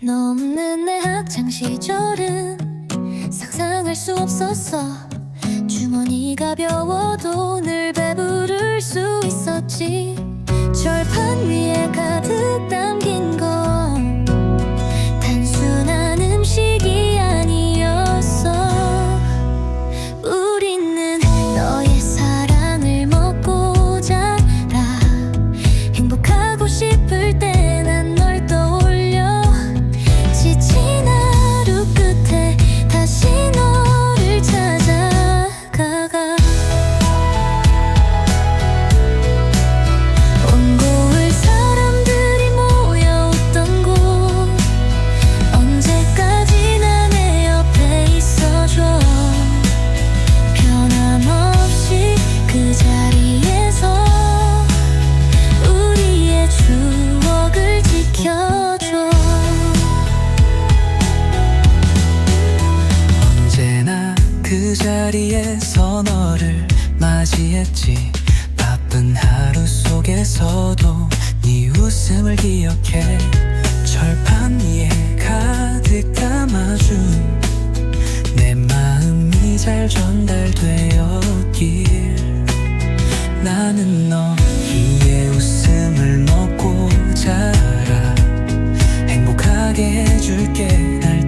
너 없는 내 학창 시절은 상상할 수 없었어. 주머니 가 벼워도 늘 그 자리에서 너를 맞이했지. 바쁜 하루 속에서도 네 웃음을 기억해. 절판 위에 가득 담아준 내 마음이 잘 전달되었길. 나는 너의 웃음을 먹고 자라. 행복하게 해줄게. 날